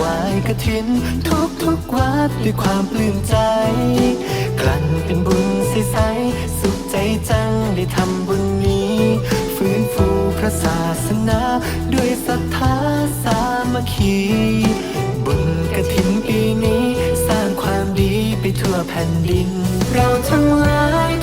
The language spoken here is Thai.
วายกฐิน ทุกทุกวัดด้วยความปลื้มใจ กลั่นเป็นบุญใสๆสุขใจจังได้ทำบุญนี้ ฟื้นฟูพระศาสนา ด้วยศรัทธาสามัคคี บุญกระถินปีนี้ สร้างความดีไปทั่วแผ่นดิน เราทั้งหลาย